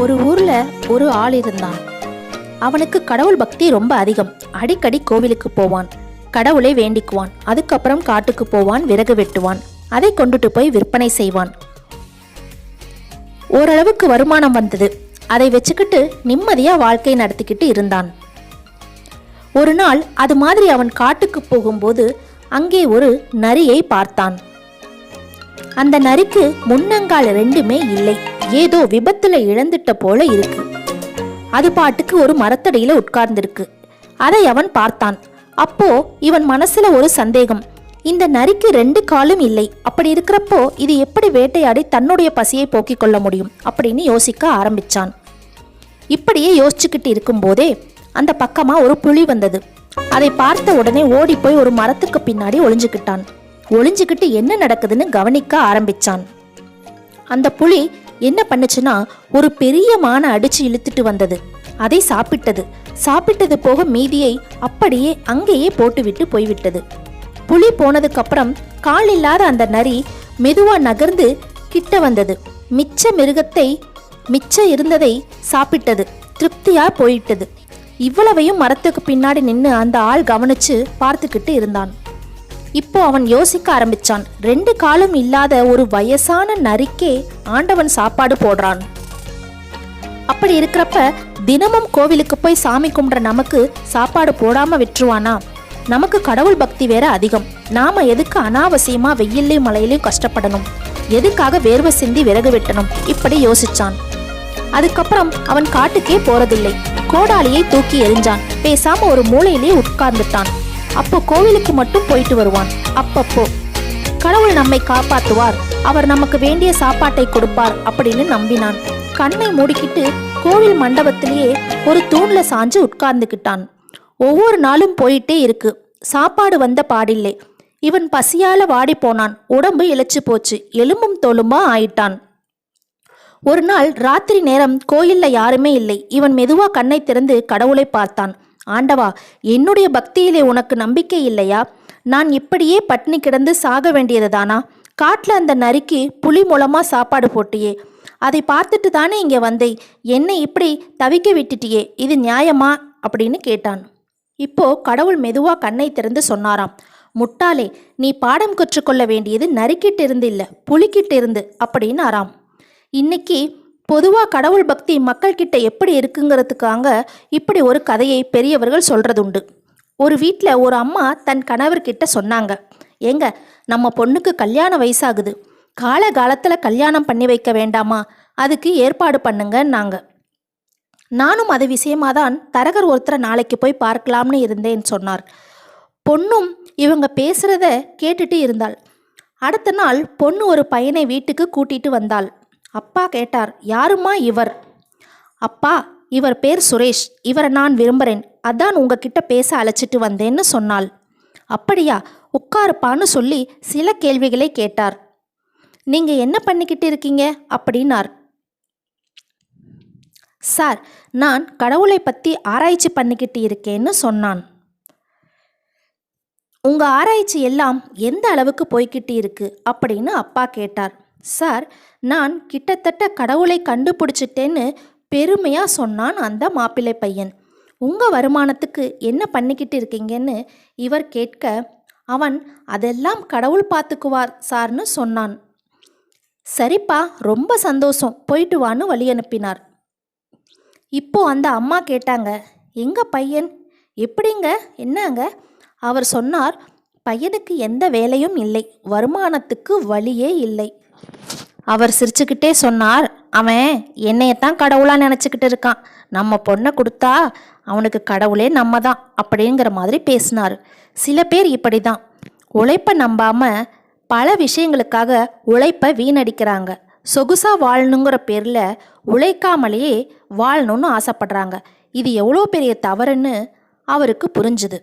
ஒரு ஊர்ல ஒரு ஆள் இருந்தான். அவனுக்கு கடவுள் பக்தி ரொம்ப அதிகம். அடிக்கடி கோவிலுக்கு போவான். கடவுளை வேண்டிக்குவான். அதுக்கப்புறம் காட்டுக்கு போவான் விறகு வெட்டுவான். அதை கொண்டுட்டு போய் விற்பனை செய்வான். ஓரளவுக்கு வருமானம் வந்தது. அதை வச்சுக்கிட்டு நிம்மதியா வாழ்க்கை நடத்திக்கிட்டு இருந்தான். ஒரு நாள் அது மாதிரி அவன் காட்டுக்கு போகும்போது அங்கே ஒரு நரியை பார்த்தான். அந்த நரிக்கு முன்னங்கால் ரெண்டுமே இல்லை. ஏதோ விபத்துல இழந்துட்ட போல இருக்கு. அது பாட்டுக்கு ஒரு மரத்தடியில உட்கார்ந்திருக்கு. அதை அவன் பார்த்தான். அப்போ இவன் மனசுல ஒரு சந்தேகம். இந்த நரிக்கு ரெண்டு காலும் இல்லை. அப்படி இருக்கிறப்போ இது எப்படி வேட்டையாடி தன்னுடைய பசியை போக்கிக் கொள்ள முடியும் அப்படின்னு யோசிக்க ஆரம்பிச்சான். இப்படியே யோசிச்சுக்கிட்டு இருக்கும்போதே அந்த பக்கமா ஒரு புலி வந்தது. அதை பார்த்த உடனே ஓடி போய் ஒரு மரத்துக்கு பின்னாடி ஒளிஞ்சுக்கிட்டான். ஒளிஞ்சுக்கிட்டு என்ன நடக்குதுன்னு கவனிக்க ஆரம்பிச்சான். அந்த புலி என்ன பண்ணுச்சுன்னா ஒரு பெரிய மானை அடிச்சு இழுத்துட்டு வந்தது. அதை சாப்பிட்டது. சாப்பிட்டது போக மீதியை அப்படியே அங்கேயே போட்டுவிட்டு போய்விட்டது. புலி போனதுக்கப்புறம் கால் இல்லாத அந்த நரி மெதுவா நகர்ந்து கிட்ட வந்தது. மிச்ச மிருகத்தை மிச்ச இருந்ததை சாப்பிட்டது. திருப்தியா போயிட்டது இவ்வளவையும் மரத்துக்கு பின்னாடி நின்று அந்த ஆள் கவனிச்சு பார்த்துக்கிட்டு இருந்தான். இப்போ அவன் யோசிக்க ஆரம்பிச்சான். ரெண்டு காலும் இல்லாத ஒரு வயசான நரிக்கே ஆண்டவன் சாப்பாடு போடுறான். அப்படி இருக்கிறப்ப தினமும் கோவிலுக்கு போய் சாமி கும்பிட்ற நமக்கு சாப்பாடு போடாம விட்டுருவானா? நமக்கு கடவுள் பக்தி வேற அதிகம். நாம எதுக்கு அனாவசியமா வெயிலையும் மழையிலையும் கஷ்டப்படணும்? எதுக்காக வேர்வை சிந்தி விறகு வெட்டணும்? இப்படி யோசிச்சான். அதுக்கப்புறம் அவன் காட்டுக்கே போறதில்லை. கோடாலியை தூக்கி எறிஞ்சான். பேசாம ஒரு மூலையிலே உட்கார்ந்துட்டான். அப்போ கோவிலுக்கு மட்டும் போயிட்டு வருவான். அப்பப்போ. கடவுள் நம்மை காப்பாத்துவார் அவர் நமக்கு வேண்டிய சாப்பாட்டை கொடுப்பார் அப்படின்னு நம்பினான். கண்ணை மூடிக்கிட்டு கோவில் மண்டபத்திலேயே ஒரு தூண்ல சாஞ்சு உட்கார்ந்துக்கிட்டான் ஒவ்வொரு நாளும் போயிட்டே இருக்கு. சாப்பாடு வந்த பாடில்லை. இவன் பசியால வாடி போனான். உடம்பு இழைச்சு போச்சு. எலும்பும் தோலுமா ஆயிட்டான். ஒரு நாள் ராத்திரி நேரம் கோயில்ல யாருமே இல்லை. இவன் மெதுவா கண்ணை திறந்து கடவுளை பார்த்தான். ஆண்டவா என்னுடைய பக்தியிலே உனக்கு நம்பிக்கை இல்லையா? நான் இப்படியே பட்னி கிடந்து சாக வேண்டியதுதானா காட்டில் அந்த நரிக்கு புலி மூலமாக சாப்பாடு போட்டியே. அதை பார்த்துட்டு தானே இங்கே வந்தேன் என்னை இப்படி தவிக்க விட்டுட்டியே? இது நியாயமா? அப்படின்னு கேட்டான். இப்போ கடவுள் மெதுவாக கண்ணை திறந்து சொன்னாராம். முட்டாளே நீ பாடம் கற்றுக்கொள்ள வேண்டியது நறுக்கிட்டு இருந்து இல்லை புலிக்கிட்டு இருந்து அப்படின்னு ஆறாம் இன்னைக்கு பொதுவாக கடவுள் பக்தி மக்கள்கிட்ட எப்படி இருக்குங்கிறதுக்காக இப்படி ஒரு கதையை பெரியவர்கள் சொல்கிறதுண்டு ஒரு வீட்டில் ஒரு அம்மா தன் கணவர்கிட்ட சொன்னாங்க. ஏங்க நம்ம பொண்ணுக்கு கல்யாண வயசாகுது. காலகாலத்தில் கல்யாணம் பண்ணி வைக்க வேண்டாமா? அதுக்கு ஏற்பாடு பண்ணுங்கன்னாங்க. நானும் அது விஷயமா தான் தரகர் ஒருத்தரை நாளைக்கு போய் பார்க்கலாம்னு இருந்தேன்னு சொன்னார். பொண்ணும் இவங்க பேசுகிறத கேட்டுட்டு இருந்தாள். அடுத்த நாள் பொண்ணு ஒரு பையனை வீட்டுக்கு கூட்டிட்டு வந்தாள். அப்பா கேட்டார் யாருமா இவர்? அப்பா இவர் பேர் சுரேஷ். இவரை நான் விரும்புகிறேன் அதான் உங்ககிட்ட பேச அழைச்சிட்டு வந்தேன்னு சொன்னாள். அப்படியா? உட்காருப்பான்னு சொல்லி சில கேள்விகளை கேட்டார். நீங்கள் என்ன பண்ணிக்கிட்டு இருக்கீங்க? அப்படின்னார். சார் நான் கடவுளை பற்றி ஆராய்ச்சி பண்ணிக்கிட்டு இருக்கேன்னு சொன்னான். உங்கள் ஆராய்ச்சி எல்லாம் எந்த அளவுக்கு போய்கிட்டு இருக்கு? அப்படின்னு அப்பா கேட்டார். சார் நான் கிட்டத்தட்ட கடவுளை கண்டுபிடிச்சிட்டேன்னு பெருமையாக சொன்னான் அந்த மாப்பிள்ளை பையன். உங்கள் வருமானத்துக்கு என்ன பண்ணிக்கிட்டு இருக்கீங்கன்னு இவர் கேட்க அவன் அதெல்லாம் கடவுள் பார்த்துக்குவார் சார்னு சொன்னான். சரிப்பா ரொம்ப சந்தோஷம் போயிட்டு வான்னு வழி அனுப்பினார். இப்போ அந்த அம்மா கேட்டாங்க எங்க பையன்? எப்படிங்க? என்னங்க? அவர் சொன்னார் பையனுக்கு எந்த வேலையும் இல்லை வருமானத்துக்கு வழியே இல்லை. அவர் சிரிச்சுக்கிட்டே சொன்னார் அவன் என்னையத்தான் கடவுளா நினச்சிக்கிட்டு இருக்கான். நம்ம பொண்ணை கொடுத்தா அவனுக்கு கடவுளே நம்ம தான் அப்படிங்கிற மாதிரி பேசினார். சில பேர் இப்படி தான் உழைப்பை நம்பாம பல விஷயங்களுக்காக உழைப்பை வீணடிக்கிறாங்க. சொகுசா வாழணுங்கிற பேரில் உழைக்காமலேயே வாழணும்னு ஆசைப்படுறாங்க. இது எவ்வளோ பெரிய தவறுன்னு அவருக்கு புரிஞ்சுது.